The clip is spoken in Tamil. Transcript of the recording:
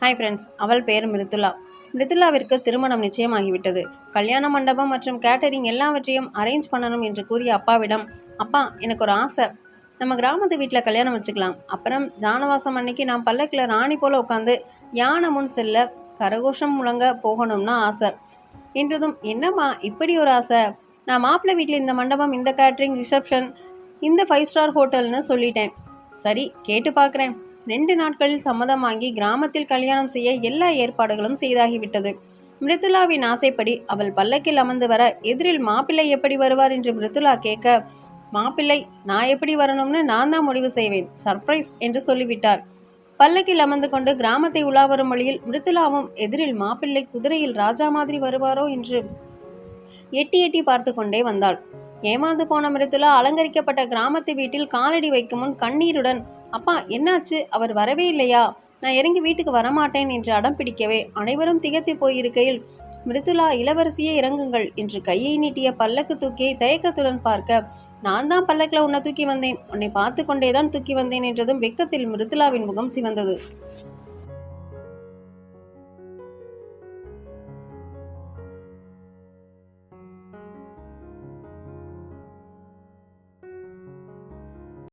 ஹாய் ஃப்ரெண்ட்ஸ் அவள் பெயர் மிருதுலா. மிருதுலாவிற்கு திருமணம் நிச்சயமாகிவிட்டது. கல்யாண மண்டபம் மற்றும் கேட்டரிங் எல்லாவற்றையும் அரேஞ்ச் பண்ணணும் என்று கூறிய அப்பாவிடம் அப்பா எனக்கு ஒரு ஆசை. நம்ம கிராமத்து வீட்டில் கல்யாணம் வச்சுக்கலாம். அப்புறம் ஜானவாசம் அன்னைக்கு நான் பல்லக்கில் ராணி போல் உட்காந்து யானை முன் செல்ல கரகோஷம் முழங்க போகணும்னு ஆசை. என்றதும் என்னம்மா இப்படி ஒரு ஆசை? நான் மாப்பிள்ளை வீட்டில் இந்த மண்டபம் இந்த கேட்ரிங் ரிசப்ஷன் இந்த ஃபைவ் ஸ்டார் ஹோட்டல்னு சொல்லிட்டேன். சரி கேட்டு பார்க்குறேன். ரெண்டு நாட்களில் சம்மதம் வாங்கி கிராமத்தில் கல்யாணம் செய்ய எல்லா ஏற்பாடுகளும் செய்தாகிவிட்டது. மிருதுலாவின் ஆசைப்படி அவள் பல்லக்கில் அமர்ந்து வர எதிரில் மாப்பிள்ளை எப்படி வருவார் என்று மிருதுலா கேட்க மாப்பிள்ளை நான் எப்படி வரணும்னு நான் தான் முடிவு செய்வேன் சர்ப்ரைஸ் என்று சொல்லிவிட்டார். பல்லக்கில் அமர்ந்து கொண்டு கிராமத்தை உலாவரும் வழியில் மிருதுலாவும் எதிரில் மாப்பிள்ளை குதிரையில் ராஜா மாதிரி வருவாரோ என்று எட்டி எட்டி பார்த்து கொண்டே வந்தாள். ஏமாந்து போன மிருதுலா அலங்கரிக்கப்பட்ட கிராமத்து வீட்டில் காலடி வைக்கும் முன் கண்ணீருடன் அப்பா என்னாச்சு? அவர் வரவே இல்லையா? நான் இறங்கி வீட்டுக்கு வரமாட்டேன் என்று அடம் பிடிக்கவே அனைவரும் திகத்தி போயிருக்கையில் மிருதுலா இளவரசியே இறங்குங்கள் என்று கையை நீட்டிய பல்லக்கு தூக்கியை தயக்கத்துடன் பார்க்க நான் தான் பல்லக்கில் உன்னை தூக்கி வந்தேன். உன்னை பார்த்து கொண்டே தான் தூக்கி வந்தேன் என்றதும் வெக்கத்தில் மிருதுலாவின் முகம் சிவந்தது.